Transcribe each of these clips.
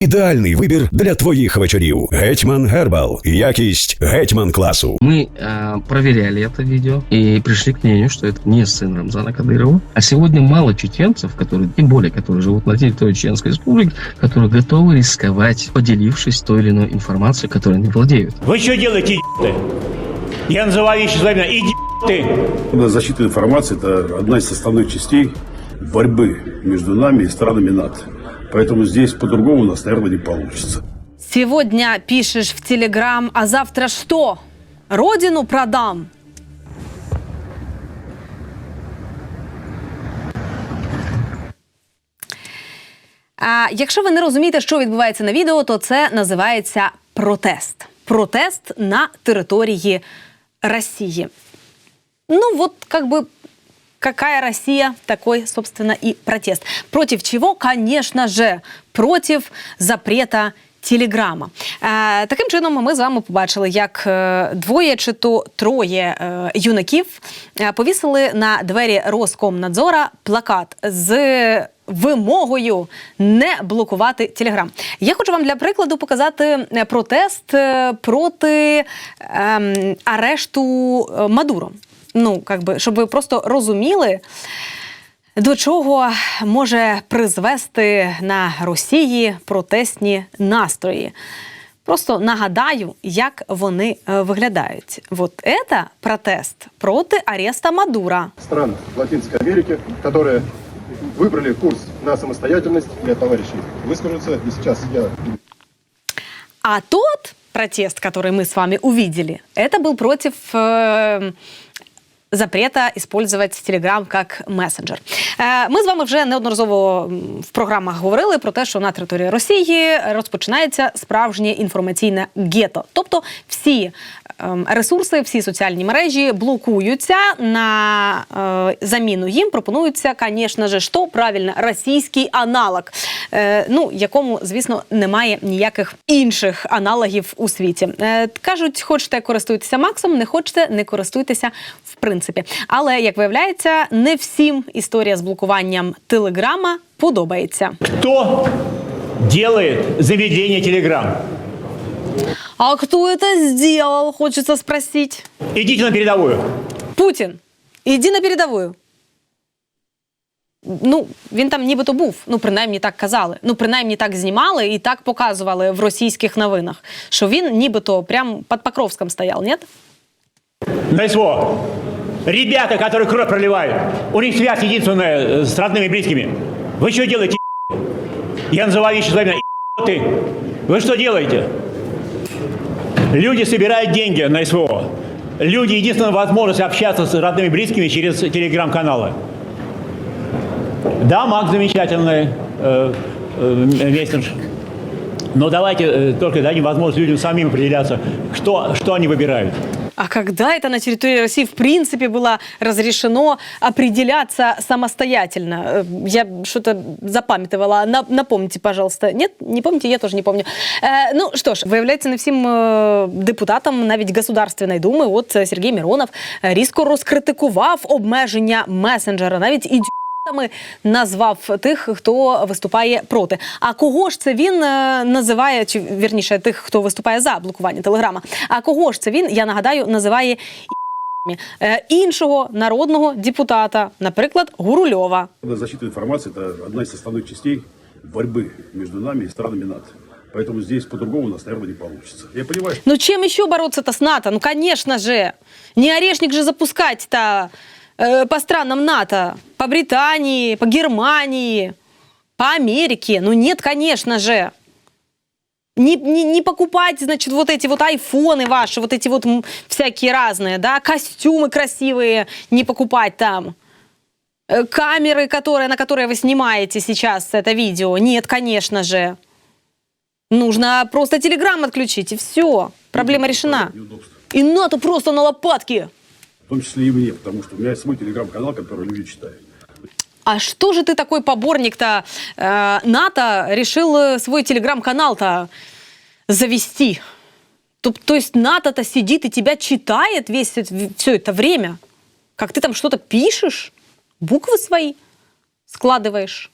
Ідеальний вибір для твоїх вечорів. Гетьман Гербал. Якість гетьман класу. Мы э, проверяли это видео и пришли к мнению, что это не сын Рамзана Кадырова. А сегодня мало чеченцев, которые, тем более, которые живут на территории Чеченской Республики, которые готовы рисковать, поделившись той или иной информацией, которой они владеют. Вы что делаете, идиоты? Я называю вещи своими именем. Идиоты! Защита информации – это одна из составных частей борьбы между нами и странами НАТО. Поэтому здесь по-другому у нас, наверное, не получится. Сегодня пишешь в Телеграм, а завтра что? Родину продам. А якщо ви не розумієте, що відбувається на відео, то це називається протест. Протест на території Росії. Ну, вот как бы какая Россия, такой, собственно, и протест. Против чего? Конечно же, против запрета Телеграма. Е, таким чином, ми з вами побачили, як е, двоє чи то троє е, юнаків е, повісили на двері Роскомнадзора плакат з вимогою не блокувати Телеграм. Я хочу вам для прикладу показати е, протест проти ем, арешту е, Мадуро Ну, как би, щоб ви просто розуміли, до чого може призвести на Росії протестні настрої. Просто нагадаю, як вони е, виглядають. Вот это протест проти ареста Мадура. стран Латинской Америки, которые выбрали курс на самостоятельность для товарищей, выскажутся. И сейчас я А тот протест, который мы с вами увидели, это был против э, запрета использовать Telegram как месенджер. Е, Ми з вами вже неодноразово в програмах говорили про те, що на території Росії розпочинається справжнє інформаційне гето. Тобто всі ем, ресурси, всі соціальні мережі блокуються на е, заміну їм. Пропонується, звісно ж, що правильно російський аналог, е, ну якому, звісно, немає ніяких інших аналогів у світі. Кажуть, хочете користуйтеся Максом, не хочете, не користуйтеся в принципі. Але як виявляється, не всім історія з блокуванням телеграма подобається. Кто делает заведение Телеграм? А хто це зробив, хочеться спросити. Идите на передовую. Путін, іди на передовую. Ну, він там нібито був. Ну, принаймні так казали. Ну, принаймні так знімали і так показували в російських новинах, що він нібито прям під Покровськом стояв, ні? На СВО. Ребята, которые кровь проливают, у них связь единственная э, с родными и близкими. Вы что делаете, Я называю вещи своими именем. Вы что делаете? Люди собирают деньги на СВО. Люди единственная возможность общаться с родными и близкими через телеграм-каналы. Да, Макс замечательный э, э, мессендж. Но давайте э, только дадим возможность людям самим определяться, что, что они выбирают А когда это на территории России в принципе было разрешено определяться самостоятельно? Э, Я что-то запам'ятовала. На- Напомните, пожалуйста. Нет, не помните, я тоже не помню. Е, ну що ж, виявляється, не всім е, депутатам навіть Государственної думи, от е, Сергій Міронов е, різко розкритикував обмеження месенджера, навіть і Ми назвав тих, хто виступає проти. А кого ж це він е, називає, чи вірніше тих, хто виступає за блокування телеграма? А кого ж це він, я нагадаю, називає і***мі? Е, іншого народного депутата, наприклад, Гурульова. Защита информации – это одна из составных частей борьбы между нами и странами НАТО. Поэтому здесь по-другому у нас, наверное, не получится. Я понимаю, что Ну чем еще бороться-то с НАТО? Ну, конечно же. Не орешник же запускать-то Э, по странам НАТО. По Британии, по Германии, по Америке. Ну нет, конечно же. Не, не, не покупать, значит, вот эти вот айфоны ваши, вот эти вот всякие разные, да, костюмы красивые не покупать там. Э, Камеры, которые, на которые вы снимаете сейчас это видео. Нет, конечно же. Нужно просто телеграм отключить, и все. Проблема решена. И НАТО просто на лопатки. В том числе и мне, потому что у меня есть свой телеграм-канал, который люди читают. А что же ты такой поборник-то э, НАТО решил э, свой телеграм-канал-то завести? То, то есть НАТО-то сидит и тебя читает весь все это время? Как ты там что-то пишешь? Буквы свои складываешь?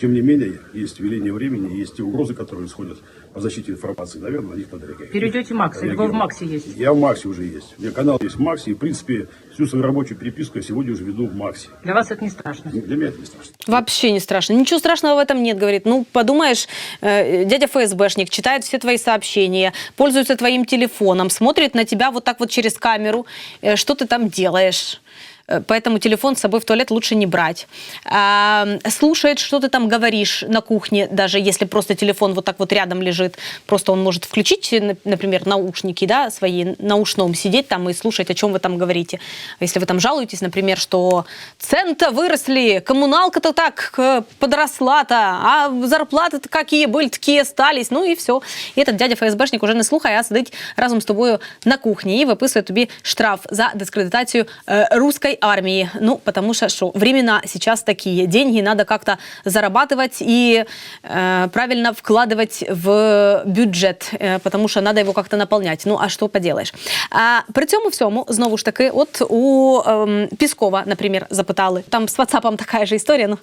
Тем не менее, есть веление времени, есть те угрозы, которые исходят по защите информации. Наверное, на них надо реагировать. Перейдете в Макс, или вы в Реагировать. Максе есть? Я в Максе уже есть. У меня канал есть в Максе. И, в принципе, всю свою рабочую переписку я сегодня уже веду в Максе. Для вас это не страшно. Ну, Для меня это не страшно. Вообще не страшно. Ничего страшного в этом нет, говорит. Ну, подумаешь, э, дядя ФСБшник читает все твои сообщения, пользуется твоим телефоном, смотрит на тебя вот так вот через камеру, э, что ты там делаешь. Э, Поэтому телефон с собой в туалет лучше не брать. А, слушает, что ты там говоришь на кухне, даже если просто телефон вот так вот рядом лежит. Просто он может включить, на- например, наушники да, свои, наушном сидеть там и слушать, о чем вы там говорите. А Если вы там жалуетесь, например, что цены-то выросли, коммуналка-то так э, подросла-то, а зарплаты-то какие были, такие остались. Ну і все. І этот дядя ФСБшник уже не слухає, а сидить разом з тобою на кухні і виписує тобі штраф за дискредитацію е, русской армии. Ну, потому что, что времена сейчас такие. Деньги надо как-то зарабатывать и э, правильно вкладывать в бюджет, э, потому что надо его как-то наполнять. Ну, а что поделаешь? А, при цьому всьому, знову ж таки, от у ем, Піскова, наприклад, запитали. Там з WhatsApp така ж історія. Ну,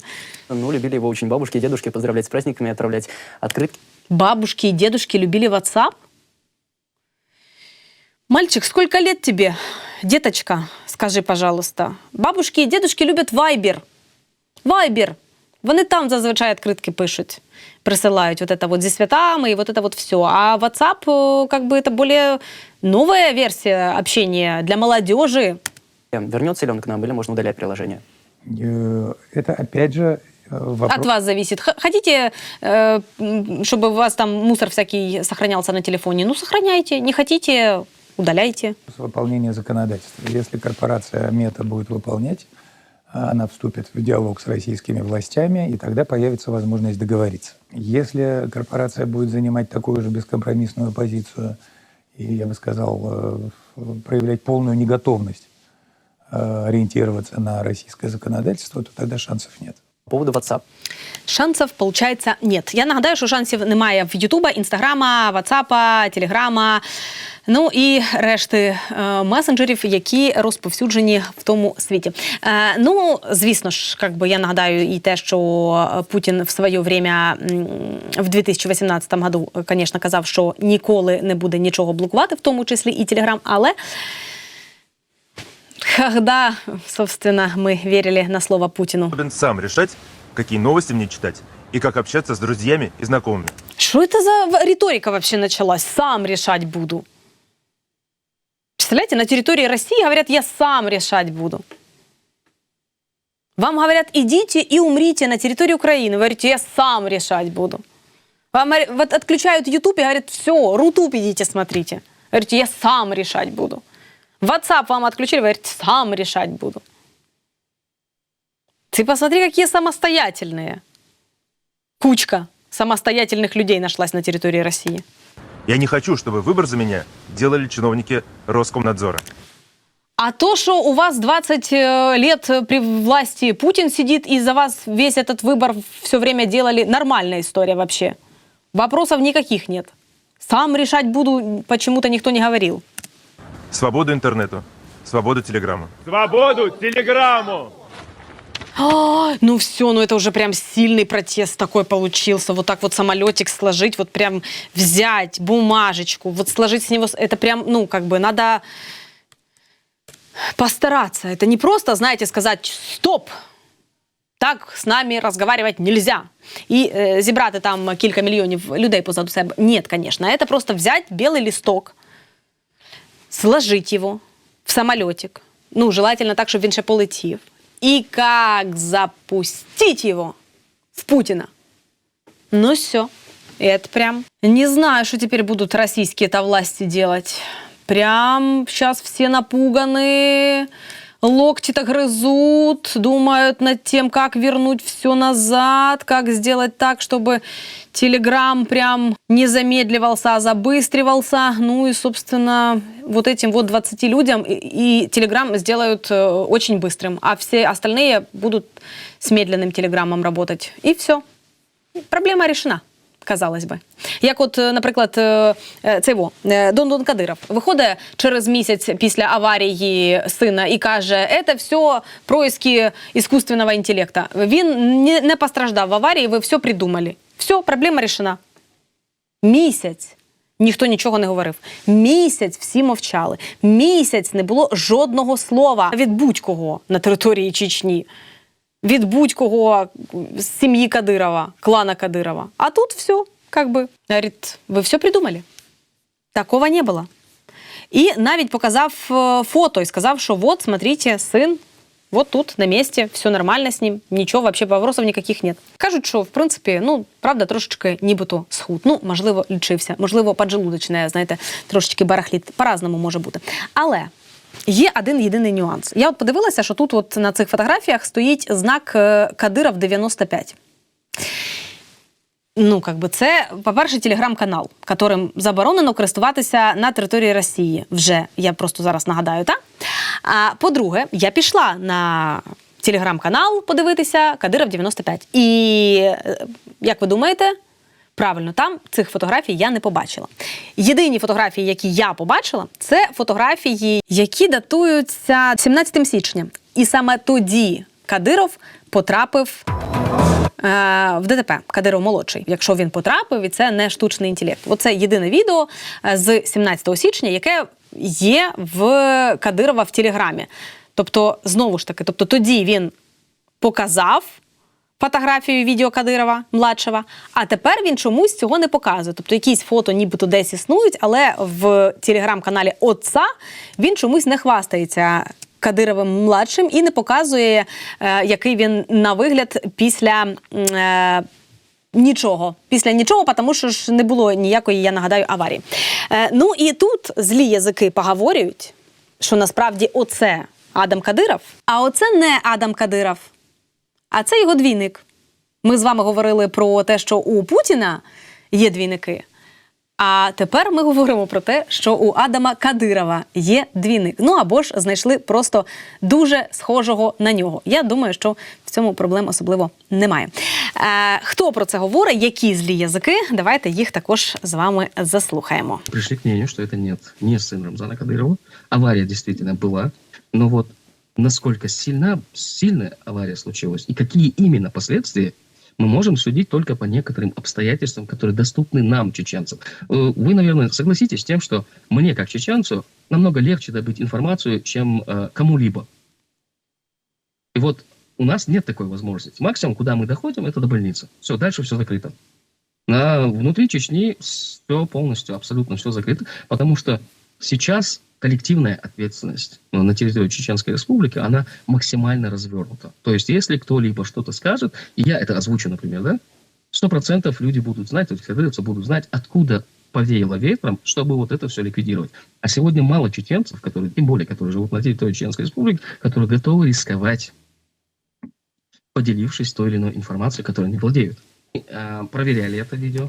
Ну, любили его очень бабушки и дедушки поздравлять с праздниками, отправлять открытки. бабушки и дедушки любили WhatsApp? Мальчик, сколько лет тебе? Деточка, скажи, пожалуйста. Бабушки і дедушки люблять Viber. Viber. Вони там зазвичай відкритки пишуть, присилають вот это вот зі святами і вот это вот все. А WhatsApp, э, как бы это более новая версия общения для молодежи. Вернется ли он к нам, или можно удалять приложение? Э, Это опять же э, вопрос. От вас зависит. Х- Хотите, э, м, чтобы у вас там мусор всякий сохранялся на телефоне? Ну, сохраняйте. Не хотите, удаляйте. выполнения законодательства. Если корпорация Мета будет выполнять, она вступит в диалог с российскими властями, и тогда появится возможность договориться. Если корпорация будет занимать такую же бескомпромиссную позицию, и, я бы сказал, э, проявлять полную неготовность э, ориентироваться на российское законодательство, то тогда шансов нет. По поводу WhatsApp. Получается, нет. Я нагадаю, що шансів немає в Ютуба, Інстаграма, Ватсапа, Телеграма, ну і решти е, месенджерів, які розповсюджені в тому світі. Е, ну, звісно ж, как би я нагадаю і те, що Путін в своє время в 2018 году, звісно, казав, що ніколи не буде нічого блокувати, в тому числі і Телеграм, але когда, собственно, мы верили на слово Путину. сам решать, какие новости мне читать и как общаться с друзьями и знакомыми. Что это за риторика вообще началась? Сам решать буду. Представляете, на территории России говорят, я сам решать буду. Вам говорят, идите и умрите на территории Украины. Вы говорите, я сам решать буду. Вам вот отключают YouTube и говорят, все, Рутуб идите смотрите. Говорите, я сам решать буду. WhatsApp вам отключили, вы говорите, сам решать буду. Ты посмотри, какие самостоятельные. Кучка самостоятельных людей нашлась на территории России. Я не хочу, чтобы выбор за меня делали чиновники Роскомнадзора. А то, что у вас 20 э, лет при власти Путин сидит, и за вас весь этот выбор все время делали, нормальная история вообще. Вопросов никаких нет. Сам решать буду, почему-то никто не говорил. Свободу интернету, свободу телеграмма. Свободу телеграмму! А, ну все, ну это уже прям сильный протест такой получился. Вот так вот самолетик сложить, вот прям взять бумажечку, вот сложить с него, с- это прям, ну как бы надо постараться. Это не просто, знаете, сказать «стоп», так з нами разговаривать нельзя. І е, зібрати там кілька мільйонів людей позаду себе. Нет, конечно. Это просто взять белый листок, сложить его в самолетик. Ну, желательно так, щоб він ще полетів. І как запустить его в Путина. Ну все. Это прям... Не знаю, что теперь будут российские-то власти делать. Прям сейчас все напуганы, локти-то грызут, думают над тем, как вернуть все назад, как сделать так, чтобы Телеграм прям не замедливался, а забыстривался. Ну и, собственно, вот этим вот 20 людям и, Телеграм сделают э, очень быстрым, а все остальные будут с медленным Телеграмом работать. И все. Проблема решена, казалось бы. Як, от, е, наприклад, е, е, цей во, е, Дон Дон Кадиров виходить через місяць після аварії сина і каже: це все происки іскусственного інтелекту. Він не постраждав в аварії, ви все придумали. Все, проблема рішена. Місяць. Ніхто нічого не говорив. Місяць всі мовчали. Місяць не було жодного слова від будь-кого на території Чечні, від будь-кого з сім'ї Кадирова, клана Кадирова. А тут все, как би, говорить, ви все придумали. Такого не було. І навіть показав е, фото і сказав, що от, смотрите, син, вот тут, на місці, все нормально з ним, нічого, вообще вопросов ніяких нет. Кажуть, що в принципі, ну правда, трошечки нібито схуд. Ну, можливо, лічився, можливо, поджелудочне, знаєте, трошечки барахліт. По-разному може бути. Але. Є один єдиний нюанс. Я от подивилася, що тут, от на цих фотографіях, стоїть знак е, Кадиров 95. Ну, как би це, по-перше, телеграм-канал, яким заборонено користуватися на території Росії. Вже я просто зараз нагадаю, так? А по-друге, я пішла на телеграм-канал подивитися Кадиров 95. І е, як ви думаєте? Правильно, там цих фотографій я не побачила. Єдині фотографії, які я побачила, це фотографії, які датуються 17 січня. І саме тоді Кадиров потрапив е, в ДТП Кадиров молодший, якщо він потрапив, і це не штучний інтелект. Оце єдине відео е, з 17 січня, яке є в Кадирова в Телеграмі. Тобто, знову ж таки, тобто тоді він показав фотографію відео Кадирова младшого, а тепер він чомусь цього не показує. Тобто якісь фото нібито десь існують, але в телеграм-каналі Отца він чомусь не хвастається. Кадировим младшим і не показує, е, який він на вигляд після е, нічого. Після нічого, тому що ж не було ніякої, я нагадаю, аварії. Е, ну і тут злі язики поговорюють, що насправді оце Адам Кадиров, а оце не Адам Кадиров, а це його двійник. Ми з вами говорили про те, що у Путіна є двійники. А тепер ми говоримо про те, що у Адама Кадирова є двійник. Ну або ж знайшли просто дуже схожого на нього. Я думаю, що в цьому проблем особливо немає. Е, хто про це говорить? Які злі язики? Давайте їх також з вами заслухаємо. Пришли к мнению, что это нет, не сын Рамзана Кадырова. Авария действительно была, но вот Насколько сильна, сильная авария случилась и какие именно последствия, мы можем судить только по некоторым обстоятельствам, которые доступны нам, чеченцам. Э, Вы, наверное, согласитесь с тем, что мне, как чеченцу, намного легче добыть информацию, чем э, кому-либо. И вот у нас нет такой возможности. Максимум, куда мы доходим, это до больницы. Все, дальше все закрыто. На, внутри Чечни все полностью, абсолютно все закрыто, потому что сейчас коллективная ответственность ну, на территории Чеченской Республики, она максимально развернута. То есть, если кто-либо что-то скажет, и я это озвучу, например, да, сто процентов люди будут знать, то есть будут знать, откуда повеяло ветром, чтобы вот это все ликвидировать. А сегодня мало чеченцев, которые, тем более, которые живут на территории Чеченской Республики, которые готовы рисковать, поделившись той или иной информацией, которой они владеют. А, проверяли это видео.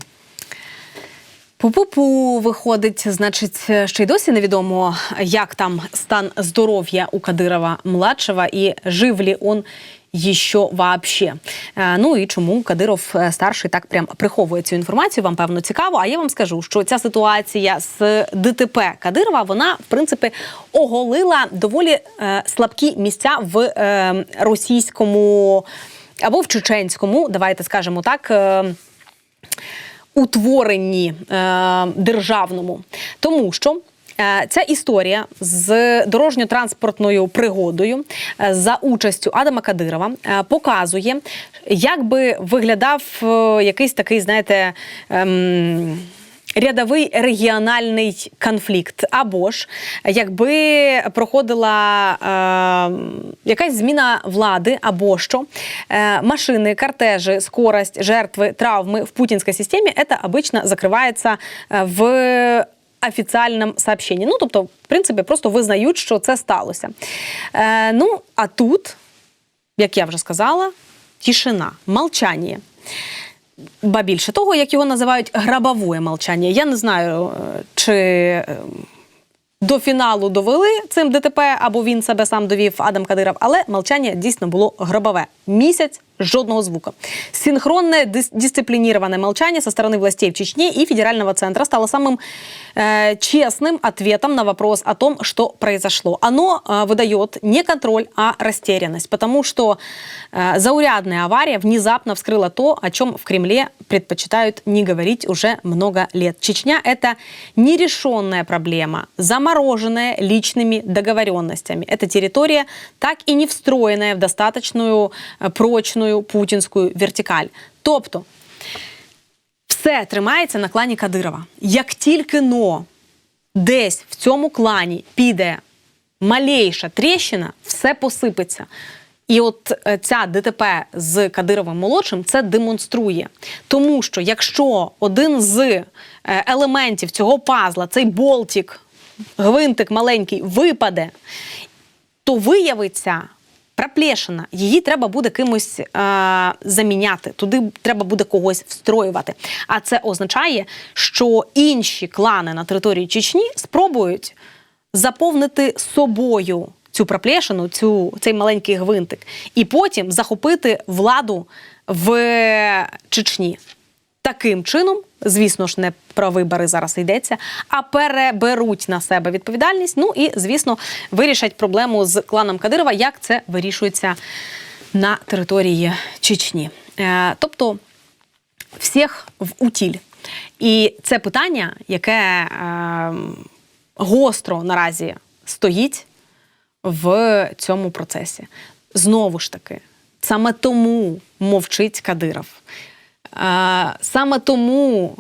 Пу-пу-пу виходить, значить, ще й досі невідомо, як там стан здоров'я у Кадирова младшого і жив ли он ще вообще. Е, Ну і чому Кадиров е, старший так прям приховує цю інформацію? Вам певно цікаво. А я вам скажу, що ця ситуація з ДТП Кадирова вона в принципі оголила доволі е, слабкі місця в е, російському або в чеченському, давайте скажемо так. Е, утворенні е, державному, тому що. е, Ця історія з дорожньо-транспортною пригодою е, за участю Адама Кадирова е, показує, як би виглядав якийсь такий, знаєте, ем, рядовий регіональний конфлікт. Або ж якби проходила е, якась зміна влади, або що е, машини, кортежі, скорость, жертви, травми в путінській системі, це обично закривається е, в офіціальному сообщенні. Ну, тобто, в принципі, просто визнають, що це сталося. Е, ну, а тут, як я вже сказала, тишина, молчання. Ба більше того, як його називають грабове молчання. Я не знаю, е, чи е, до фіналу довели цим ДТП, або він себе сам довів Адам Кадиров, але молчання дійсно було гробове. Місяць жодного звука. Синхронное дис- дисциплинированное молчание со стороны властей в Чечне и федерального центра стало самым э, честным ответом на вопрос о том, что произошло. Оно э, выдает не контроль, а растерянность, потому что э, заурядная авария внезапно вскрыла то, о чем в Кремле предпочитают не говорить уже много лет. Чечня – это нерешенная проблема, замороженная личными договоренностями. Это территория, так и не встроенная в достаточную е, прочную путінську вертикаль. Тобто все тримається на клані Кадирова. Як тільки но десь в цьому клані піде малейша тріщина, все посипеться. І от е, ця ДТП з Кадировим молодшим це демонструє. Тому що якщо один з е, елементів цього пазла, цей болтик, гвинтик маленький, випаде, то виявиться проплешина. Її треба буде кимось е, заміняти. Туди треба буде когось встроювати. А це означає, що інші клани на території Чечні спробують заповнити собою цю проплешину, цю, цей маленький гвинтик, і потім захопити владу в Чечні. Таким чином, звісно ж, не про вибори зараз йдеться, а переберуть на себе відповідальність. Ну і звісно, вирішать проблему з кланом Кадирова, як це вирішується на території Чечні. Е, тобто всіх в утіль. І це питання, яке е, гостро наразі стоїть в цьому процесі. Знову ж таки, саме тому мовчить Кадиров. Саме тому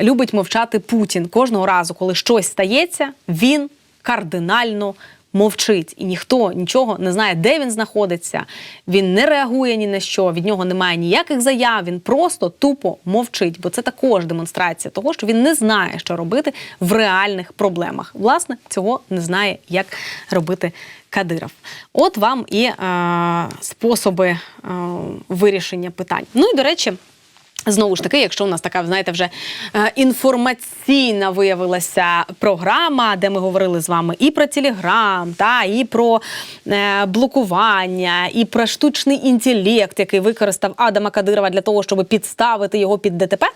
любить мовчати Путін. Кожного разу, коли щось стається, він кардинально мовчить. І ніхто нічого не знає, де він знаходиться. Він не реагує ні на що, від нього немає ніяких заяв. Він просто тупо мовчить. Бо це також демонстрація того, що він не знає, що робити в реальних проблемах. Власне, цього не знає, як робити Кадиров. От вам і е, способи е, вирішення питань. Ну і до речі. Знову ж таки, якщо у нас така, знаєте, вже е, інформаційна виявилася програма, де ми говорили з вами і про Телеграм, та і про е, блокування, і про штучний інтелект, який використав Адама Кадирова для того, щоб підставити його під ДТП,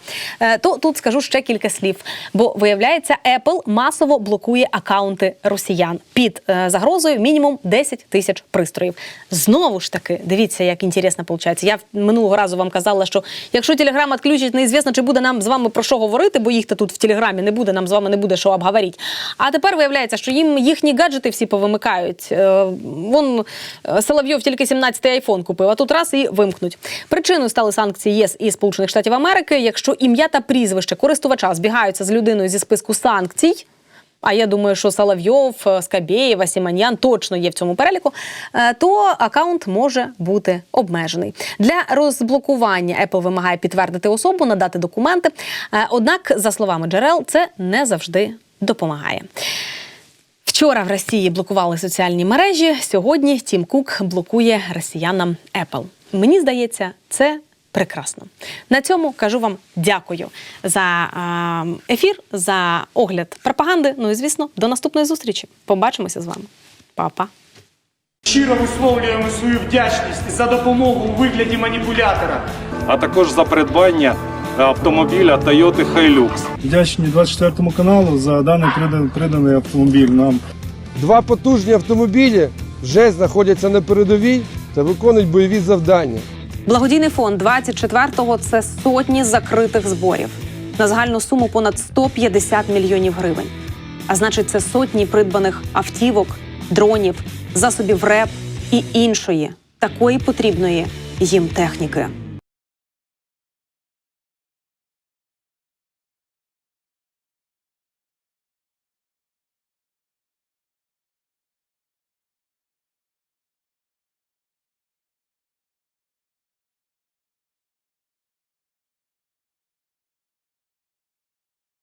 е, то тут скажу ще кілька слів. Бо виявляється, Apple масово блокує акаунти росіян під загрозою мінімум 10 тисяч пристроїв. Знову ж таки, дивіться, як інтересно виходить. Я минулого разу вам казала, що якщо Телеграм відключить, неізвісно, чи буде нам з вами про що говорити, бо їх то тут в Телеграмі не буде, нам з вами не буде що обговорити. А тепер виявляється, що їм їхні гаджети всі повимикають. Е, Вон е, Соловйов тільки 17-й айфон купив, а тут раз і вимкнуть. Причиною стали санкції ЄС і Сполучених Штатів Америки. Якщо ім'я та прізвище користувача збігаються з людиною зі списку санкцій. А я думаю, що Соловйов, е, Скабєєва, Сіманян точно є в цьому переліку. е, То акаунт може бути обмежений. Для розблокування Apple вимагає підтвердити особу, надати документи. Е, Однак, за словами джерел, це не завжди допомагає. Вчора в Росії блокували соціальні мережі. Сьогодні Тім Кук блокує росіянам Apple. Мені здається, це прекрасно. На цьому кажу вам дякую за ефір, за огляд пропаганди. Ну і звісно, до наступної зустрічі. Побачимося з вами. Па-па. Щиро висловлюємо свою вдячність за допомогу у вигляді маніпулятора. а також за придбання автомобіля Toyota Hilux. Вдячні 24 каналу за даний придан- приданий автомобіль нам. Два потужні автомобілі вже знаходяться на передовій та виконують бойові завдання. Благодійний фонд 24-го – це сотні закритих зборів на загальну суму понад 150 мільйонів гривень. А значить, це сотні придбаних автівок, дронів, засобів РЕП і іншої такої потрібної їм техніки.